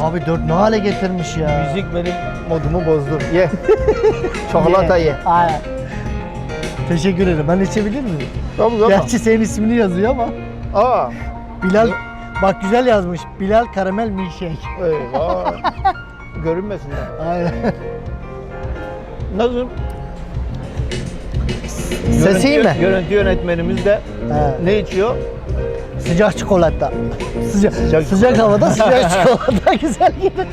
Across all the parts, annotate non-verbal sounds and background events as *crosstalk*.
Abi dört ne hale getirmiş ya. Müzik benim modumu bozdu. Ye. *laughs* Çikolata ye. Aynen. Teşekkür ederim. Ben içebilir miyim? Tabii tabii. Gerçi senin ismini yazıyor ama. Aa. Bilal bak güzel yazmış. Bilal karamel milkshake. Eyvah. *laughs* Görünmesinler. Aynen. Nasıl? Sesi iyi mi? Görüntü yönetmenimiz de He. ne içiyor? Sıcak çikolata. Sıcak, Sıcak sıcak, havada sıcak *laughs* çikolata *laughs* güzel gelir.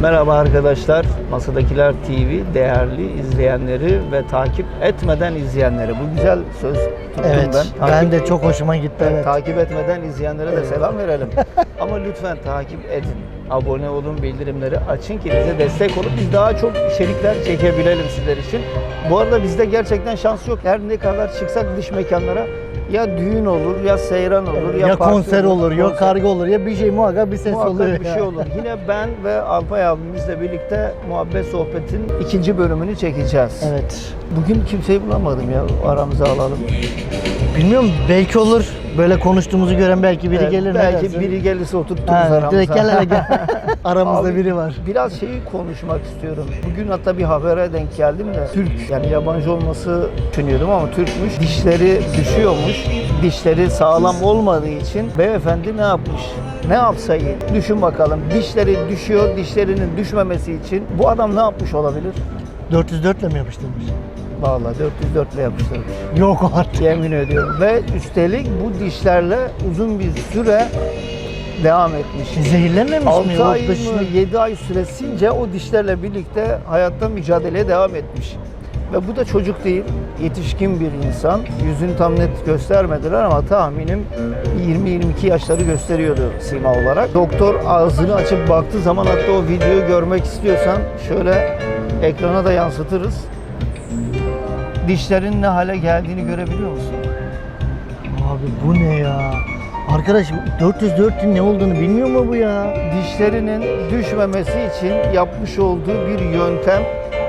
Merhaba arkadaşlar. Masadakiler TV değerli izleyenleri ve takip etmeden izleyenleri. Bu güzel söz tuttum Evet. ben. Ben, Takip- de çok hoşuma gitti. Evet. Takip etmeden izleyenlere de selam verelim. *laughs* Ama lütfen takip edin. Abone olun, bildirimleri açın ki bize destek olup biz daha çok içerikler çekebilelim sizler için. Bu arada bizde gerçekten şans yok. Her ne kadar çıksak dış mekanlara ya düğün olur, ya seyran olur, ya, ya konser olur, ya konser. kargo olur, ya bir şey muhakkak bir ses Muhakkak oluyor. bir ya. şey olur. Yine ben ve Alpay abimizle birlikte muhabbet sohbetin ikinci bölümünü çekeceğiz. Evet. Bugün kimseyi bulamadım ya aramıza alalım. Bilmiyorum belki olur. Böyle konuştuğumuzu gören belki biri Evet, gelir. ne Belki dersin? biri gelirse oturturuz Ha, aramıza. direkt gel hele gel. *laughs* Aramızda Abi, biri var. Biraz şeyi konuşmak istiyorum. Bugün hatta bir habere denk geldim de Türk yani yabancı olması düşünüyordum ama Türkmüş. Dişleri düşüyormuş. Dişleri sağlam olmadığı için beyefendi ne yapmış? Ne yapsa iyi. Düşün bakalım. Dişleri düşüyor. Dişlerinin düşmemesi için bu adam ne yapmış olabilir? 404 ile mi yapıştırmış? Vallahi 404 ile yapıştırmış. Yok artık. Yemin ediyorum. Ve üstelik bu dişlerle uzun bir süre devam etmiş. Zehirlenmemiş mi? 6 Yok ay mı 7 ay süresince o dişlerle birlikte hayatta mücadeleye devam etmiş. Ve bu da çocuk değil, yetişkin bir insan. Yüzünü tam net göstermediler ama tahminim 20-22 yaşları gösteriyordu sima olarak. Doktor ağzını açıp baktığı zaman hatta o videoyu görmek istiyorsan şöyle ekrana da yansıtırız. Dişlerin ne hale geldiğini görebiliyor musun? Abi bu ne ya? Arkadaşım 404'ün ne olduğunu bilmiyor mu bu ya? dişlerinin düşmemesi için yapmış olduğu bir yöntem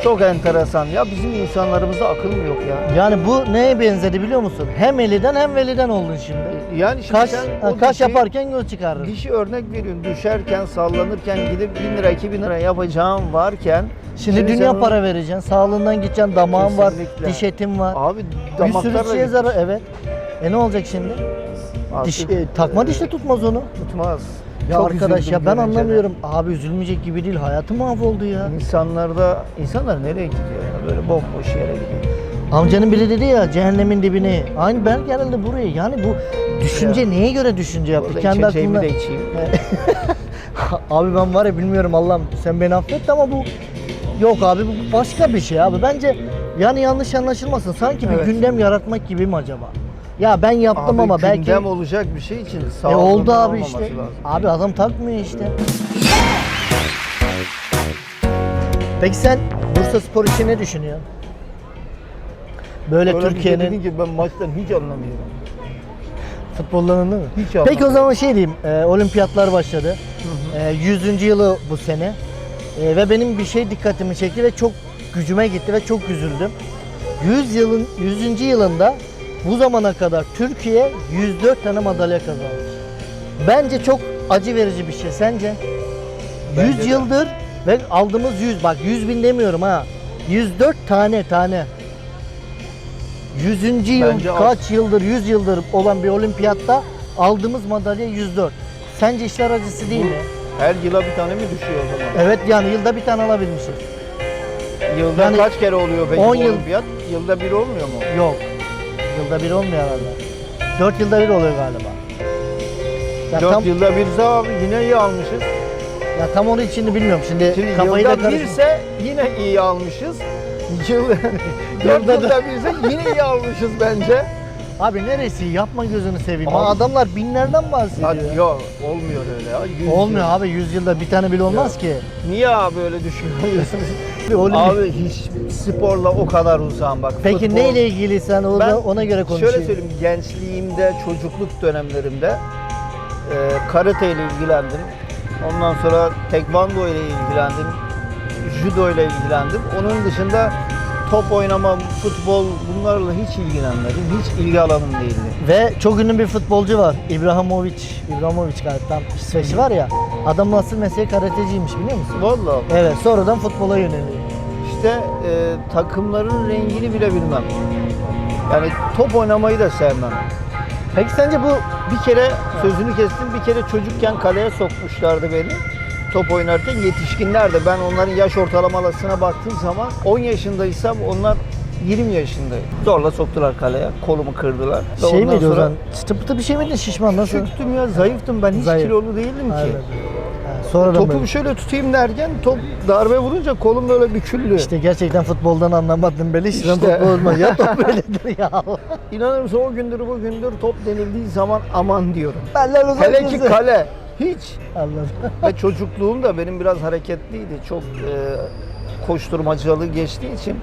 çok enteresan. Ya bizim insanlarımızda akıl mı yok ya? Yani bu neye benzedi biliyor musun? Hem eliden hem veliden oldun şimdi. Yani şimdi Kaş, sen ha, kaş dişi- yaparken göz çıkarır. Dişi örnek veriyorsun. Düşerken, sallanırken gidip 1000 lira, 2000 lira yapacağım varken Şimdi, dünya sen onu- para vereceksin. Sağlığından gideceksin. Damağın var, diş etin var. Abi bir sürü damaklar şeye zarar. Evet. E ne olacak şimdi? Diş, e, takma dişle tutmaz onu. tutmaz. Ya Çok arkadaş ya ben görünce de. anlamıyorum. Abi üzülmeyecek gibi değil. Hayatı mahvoldu ya. İnsanlarda, insanlar nereye gidiyor ya? Böyle bomboş yere gidiyor. Amcanın biri dedi ya cehennemin dibine. Aynı ben geldi buraya. Yani bu düşünce Ya. neye göre düşünce yaptı? Orada Kendi aklında. de içeyim. *laughs* abi ben var ya bilmiyorum Allah'ım sen beni affet ama bu yok abi bu başka bir şey abi. Bence yani yanlış anlaşılmasın. Sanki bir Evet. gündem yaratmak gibi mi acaba? Ya ben yaptım Abi ama belki gündem olacak bir şey için e sağlıklı oldu abi işte. Abi adam takmıyor işte. Peki sen Bursa Spor için ne düşünüyorsun? Böyle Türkiye'nin dedin ki ben maçtan hiç anlamıyorum. futbollarını mi? Hiç Peki o anlamıyorum. zaman şey diyeyim, e, olimpiyatlar başladı. E, 100. yılı bu sene. E, ve benim bir şey dikkatimi çekti ve çok gücüme gitti ve çok üzüldüm. 100 yılın 100. yılında bu zamana kadar Türkiye 104 tane madalya kazanmış. Bence çok acı verici bir şey. Sence? Bence 100 de. yıldır ve aldığımız 100 bak 100 bin demiyorum ha. 104 tane tane. 100. yıl Bence az. kaç yıldır 100 yıldır olan bir olimpiyatta aldığımız madalya 104. Sence işler acısı değil mi? Her yıla bir tane mi düşüyor o zaman? Evet yani yılda bir tane alabilmişiz. Yılda Yani kaç kere oluyor peki 10 bu yıl- olimpiyat? Yılda bir olmuyor mu? Yok. Yılda bir olmuyor herhalde. 4 yılda bir oluyor galiba. Ya 4 tam, yılda birse abi yine iyi almışız. ya tam onun içini bilmiyorum. Şimdi, Şimdi kafayı da yılda birse yine iyi almışız. *laughs* Yıl, 4 Yılda yılda birse yine iyi almışız bence. Abi neresi? Yapma gözünü seveyim. Abi- adamlar binlerden bahsediyor. Hadi yok olmuyor öyle ya. Yüz Olmuyor yıl. abi 100 yılda bir tane bile olmaz ki. Niye abi öyle düşünüyorsunuz? *laughs* Abi hiç sporla o kadar uzağım bak. Peki futbol- neyle ilgili sen ona, Ben ona göre konuşayım. Şöyle söyleyeyim, gençliğimde, çocukluk dönemlerimde e, karate ile ilgilendim. Ondan sonra tekvando ile ilgilendim. Judo ile ilgilendim. Onun dışında top oynama, futbol bunlarla hiç ilgilenmedim. Hiç ilgi alanım değildi. Ve çok ünlü bir futbolcu var. İbrahimovic. İbrahimovic galiba İsveçli var ya. Adamın asıl mesleği karateciymiş biliyor musun? Vallahi Evet sonradan futbola yöneliyor. işte e, takımların rengini bile bilmem. Yani top oynamayı da sevmem. Peki sence bu Bir kere sözünü kestim. Bir kere çocukken kaleye sokmuşlardı beni. Top oynarken yetişkinler de ben onların yaş ortalamasına baktığım zaman 10 yaşındaysam onlar 20 yaşında. Zorla soktular kaleye. Kolumu kırdılar. Ve şey ondan miydi o sonra zaman? Çıtı bir şey miydin şişman nasıl? Çöktüm ya zayıftım ben hiç Zayıf. kilolu değildim ki. Aynen. Ha, sonradan Topumu böyle. şöyle tutayım derken top darbe vurunca kolum böyle büküldü. İşte gerçekten futboldan anlamadın beli. İşte. Futbol. Ya top böyledir ya. İnanır mısın o gündür bugündür top denildiği zaman aman diyorum. Hele ki kale hiç. Anladım. Ve *laughs* çocukluğum da benim biraz hareketliydi. Çok e, koşturmacalı geçtiği için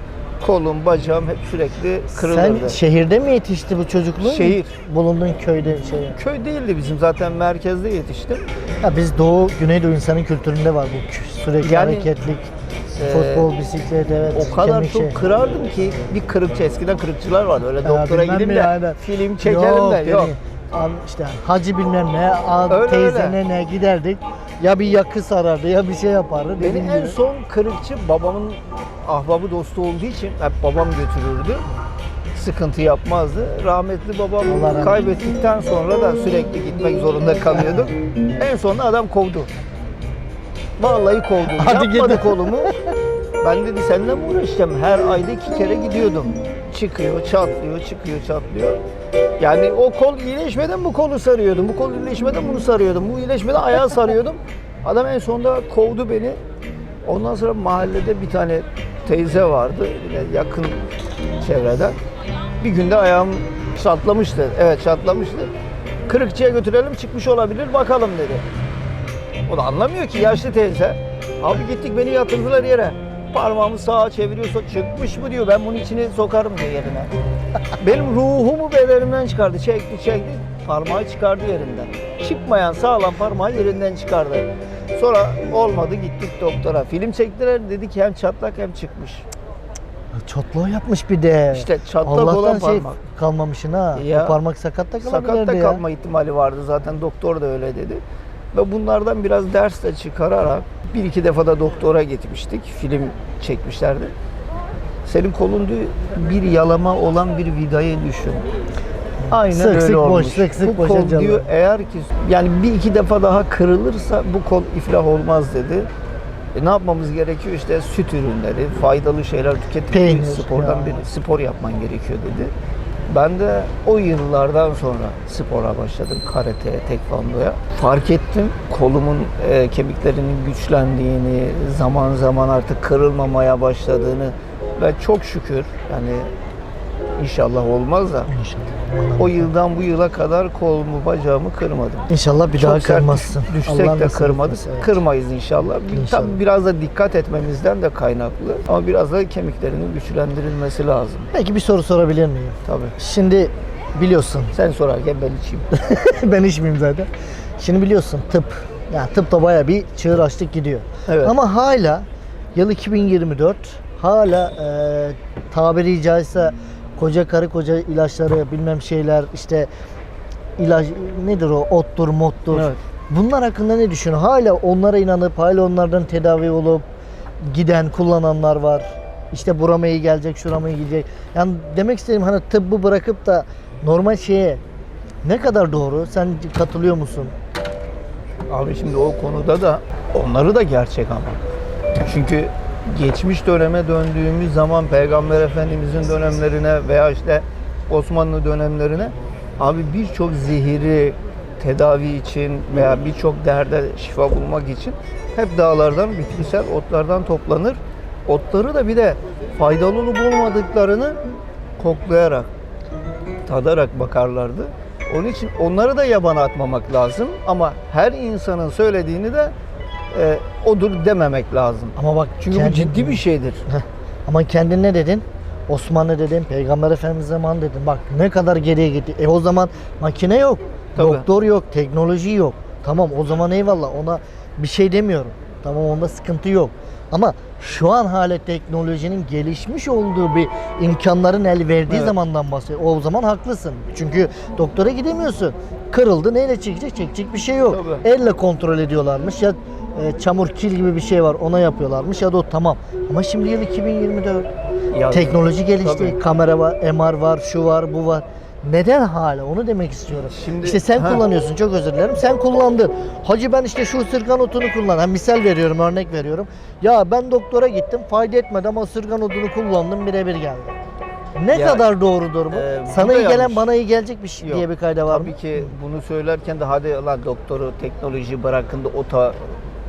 kolum, bacağım hep sürekli kırılırdı. Sen şehirde mi yetişti bu çocukluğun? Şehir. Bulunduğun köyde şey. Köy değildi bizim zaten merkezde yetiştim. Ya biz Doğu, Güneydoğu insanın kültüründe var bu sürekli Yani, hareketlik. e, futbol, bisiklet, evet. O kadar çok şey. kırardım ki bir kırıkçı eskiden kırıkçılar vardı. Öyle doktora gideyim de yani. film çekelim Yok, de yok. Abi işte hacı bilmem ne, abi Öyle, teyzene ne giderdik. Ya bir yakı sarardı ya bir şey yapardı. Beni dediğin en gibi. son kırıkçı babamın ahbabı dostu olduğu için hep babam götürürdü. Sıkıntı yapmazdı. Rahmetli Allah rahmet babamı kaybettikten sonra da sürekli gitmek zorunda kalıyordum. en sonunda adam kovdu. Vallahi kovdu. Hadi Yapmadı gidin. kolumu. Ben dedi seninle mi uğraşacağım? Her ayda iki kere gidiyordum. Çıkıyor, çatlıyor, çıkıyor, çatlıyor. Yani o kol iyileşmeden bu kolu sarıyordum. Bu kol iyileşmeden bunu sarıyordum. Bu iyileşmeden ayağı sarıyordum. Adam en sonunda kovdu beni. Ondan sonra mahallede bir tane teyze vardı. Yine yakın çevreden. Bir günde ayağım çatlamıştı. Evet çatlamıştı. Kırıkçıya götürelim çıkmış olabilir bakalım dedi. O da anlamıyor ki yaşlı teyze. Abi gittik beni yatırdılar yere. Parmağımı sağa çeviriyorsa çıkmış mı diyor. Ben bunun içine sokarım diyor yerine. *laughs* Benim ruhumu bedenimden çıkardı. Çekti çekti. Parmağı çıkardı yerinden. Çıkmayan sağlam parmağı yerinden çıkardı. Sonra olmadı gittik doktora. Film çektiler dedi ki hem çatlak hem çıkmış. Çotluğu yapmış bir de. İşte çatlak Allah'tan olan şey parmak. kalmamışsın ha. Ya. O parmak sakatta kalabilirdi Sakatta ya. kalma ihtimali vardı zaten doktor da öyle dedi. Ve bunlardan biraz ders de çıkararak bir iki defa da doktora gitmiştik. Film çekmişlerdi. Senin kolunda bir yalama olan bir vidayı düşün. Aynen Sık öyle sık boş, olmuş. sık sık bu kol çalıyor. diyor eğer ki yani bir iki defa daha kırılırsa bu kol iflah olmaz dedi. E ne yapmamız gerekiyor işte süt ürünleri, faydalı şeyler Peynir, spordan ya. bir spor yapman gerekiyor dedi. Ben de o yıllardan sonra spora başladım. Karateye, tekvandoya. Fark ettim kolumun e, kemiklerinin güçlendiğini, zaman zaman artık kırılmamaya başladığını ve çok şükür yani inşallah olmaz da İnşallah. o yıldan bu yıla kadar kolumu, bacağımı kırmadım. İnşallah bir daha Çok sert kırmazsın. düş- düşsek Allah de kırmadık. evet. Kırmayız inşallah. İnşallah. Tabii biraz da dikkat etmemizden de kaynaklı. Ama biraz da kemiklerinin güçlendirilmesi lazım. Peki bir soru sorabilir miyim? Tabii. Şimdi biliyorsun Sen sorarken ben içeyim. *laughs* ben içmeyeyim zaten. Şimdi biliyorsun tıp. Yani tıp da baya bir çığır açtık gidiyor. Evet. Ama hala yıl 2024 hala e, tabiri caizse koca karı koca ilaçları bilmem şeyler işte ilaç nedir o ottur mottur. Evet. Bunlar hakkında ne düşünüyorsun? Hala onlara inanıp hala onlardan tedavi olup giden kullananlar var. İşte burama iyi gelecek, şurama iyi gidecek. Yani demek istediğim hani tıbbı bırakıp da normal şeye ne kadar doğru? Sen katılıyor musun? Abi şimdi o konuda da onları da gerçek ama. Çünkü geçmiş döneme döndüğümüz zaman Peygamber Efendimizin dönemlerine veya işte Osmanlı dönemlerine abi birçok zehiri tedavi için veya birçok derde şifa bulmak için hep dağlardan, bitkisel otlardan toplanır. Otları da bir de faydalı olup olmadıklarını koklayarak, tadarak bakarlardı. Onun için onları da yabana atmamak lazım ama her insanın söylediğini de e, odur dememek lazım. Ama bak Çünkü bu ciddi bir şeydir. Heh. Ama kendin ne dedin? Osmanlı dedin, Peygamber Efendimiz zamanı dedin. Bak ne kadar geriye gitti. E o zaman makine yok, Tabii. doktor yok, teknoloji yok. Tamam o zaman eyvallah ona bir şey demiyorum. Tamam onda sıkıntı yok. Ama şu an hala teknolojinin gelişmiş olduğu bir imkanların el verdiği Evet. zamandan bahsediyor. O zaman haklısın. Çünkü doktora gidemiyorsun. Kırıldı neyle çekecek? Çekecek bir şey yok. Tabii. Elle kontrol ediyorlarmış ya e, çamur kil gibi bir şey var ona yapıyorlarmış ya da o tamam. Ama şimdi yıl 2024. Ya- Teknoloji gelişti. Tabii. Kamera var, MR var, şu var, bu var. Neden hala? Onu demek istiyorum. Şimdi- işte sen Ha. kullanıyorsun. Çok özür dilerim. Sen kullandın. Hacı ben işte şu ısırgan otunu kullan. Ha, misal veriyorum, örnek veriyorum. Ya ben doktora gittim. Fayda etmedi ama ısırgan otunu kullandım. Birebir geldi. Ne Ya, kadar doğrudur bu? e, Sana iyi gelen bana iyi gelecek bir şey Yok, diye bir kayda var Tabii mı? ki bunu söylerken de hadi lan doktoru teknoloji bırakın da ota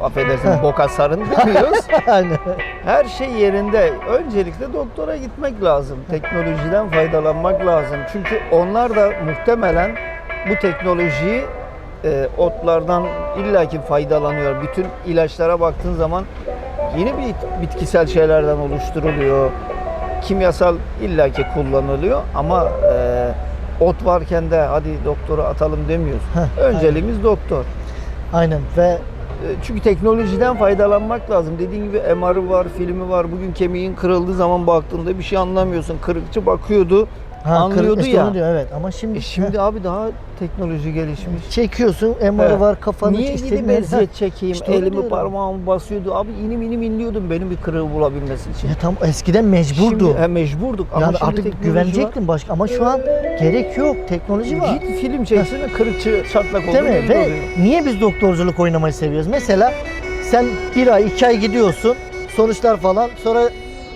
affedersin boka sarın demiyoruz. *laughs* Aynen. Her şey yerinde. Öncelikle doktora gitmek lazım. Teknolojiden faydalanmak lazım. Çünkü onlar da muhtemelen bu teknolojiyi e, otlardan illaki faydalanıyor. Bütün ilaçlara baktığın zaman yeni bir bitkisel şeylerden oluşturuluyor. Kimyasal illaki kullanılıyor ama e, ot varken de hadi doktora atalım demiyoruz. Heh, Önceliğimiz doktor. Aynen ve Çünkü teknolojiden faydalanmak lazım. Dediğin gibi MR'ı var, filmi var. Bugün kemiğin kırıldığı zaman baktığında bir şey anlamıyorsun. Kırıkçı bakıyordu, ha, anlıyordu kırık- ya. onu diyor, evet ama şimdi, E şimdi abi daha teknoloji gelişmiş. çekiyorsun MR'ı var kafanı Niye gidip eziyet çekeyim, İşte elimi diyorum. parmağımı basıyordu. Abi inim inim inliyordum benim bir kırığı bulabilmesi için. Ya tam eskiden mecburdu. Şimdi, he, mecburduk ama yani artık güvenecektin başka ama şu an gerek yok. Teknoloji var. var. Git film çeksene kırıkçı çatlak oldu. Değil mi? Ve oluyor. niye biz doktorculuk oynamayı seviyoruz? Mesela sen bir ay, iki ay gidiyorsun, sonuçlar falan. Sonra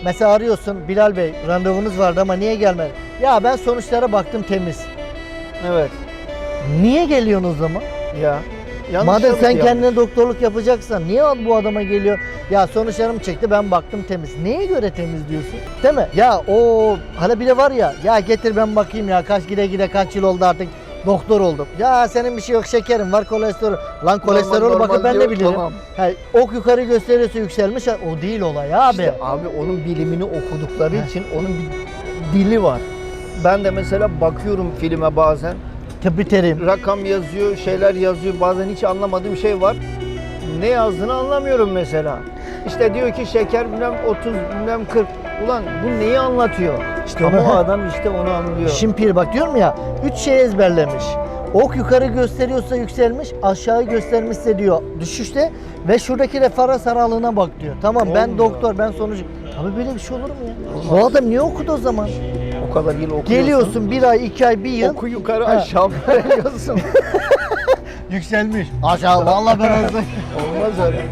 mesela arıyorsun, Bilal Bey randevunuz vardı ama niye gelmedi? Ya ben sonuçlara baktım temiz. Evet. Niye geliyorsun o zaman? Ya. Yanlış Madem sen ki kendine doktorluk yapacaksan niye bu adama geliyor? Ya sonuçlarım çekti ben baktım temiz. Neye göre temiz diyorsun? Değil mi? Ya o hala bir de var ya ya getir ben bakayım ya kaç gide gide kaç yıl oldu artık doktor oldum. Ya senin bir şey yok şekerin var kolesterol. Lan kolesterol normal bakın ben diyor, de bilirim. tamam. Ha, ok yukarı gösteriyorsa yükselmiş o değil olay abi. İşte abi onun bilimini okudukları Heh. için onun bir dili var. Ben de mesela bakıyorum filme bazen. Terim. Rakam yazıyor, şeyler yazıyor. Bazen hiç anlamadığım şey var. Ne yazdığını anlamıyorum mesela. İşte diyor ki şeker bilmem 30 bilmem 40. Ulan bu neyi anlatıyor? İşte Ama onu- o adam işte onu anlıyor. Şimpir bak diyorum ya üç şey ezberlemiş. Ok yukarı gösteriyorsa yükselmiş, aşağı göstermişse diyor düşüşte ve şuradaki referans aralığına bak diyor. Tamam ben Olmuyor. doktor, ben sonucu. Abi böyle bir şey olur mu ya? Bu adam niye okudu o zaman? O kadar yıl okuyorsun. Geliyorsun bir ay, iki ay, bir yıl Oku yukarı aşağı veriyorsun. *laughs* yükselmiş. Aşağı vallahi ben. Olmaz öyle.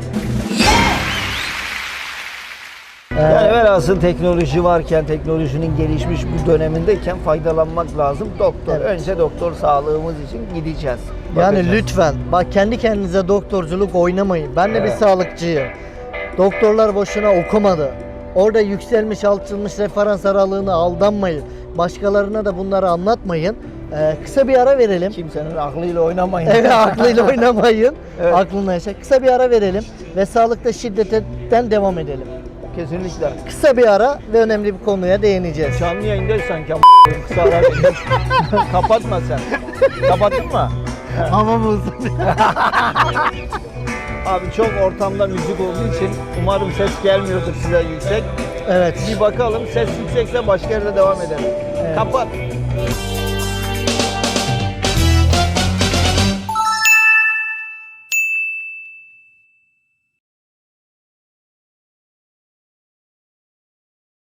Yani velhasıl teknoloji varken, teknolojinin gelişmiş bu dönemindeyken faydalanmak lazım. Doktor, Evet. önce doktor sağlığımız için gideceğiz. Yani Bakacağız. lütfen bak kendi kendinize doktorculuk oynamayın. Ben de bir sağlıkçıyım. Doktorlar boşuna okumadı. Orada yükselmiş, alçılmış referans aralığına aldanmayın. Başkalarına da bunları anlatmayın. Ee, kısa bir ara verelim. Kimsenin aklıyla oynamayın. Evet *laughs* aklıyla oynamayın. Evet. Aklına yaşa. Kısa bir ara verelim ve sağlıkta şiddetten devam edelim. Kesinlikle. Kısa bir ara ve önemli bir konuya değineceğiz. Canlı yayındaysan ki *laughs* kısa ara. Kapatma sen. Kapattın mı? Hava bozdu. *laughs* Abi çok ortamda müzik olduğu için umarım ses gelmiyordur size yüksek. evet. Bir bakalım ses yüksekse başka yerde devam edelim. Evet. Kapat.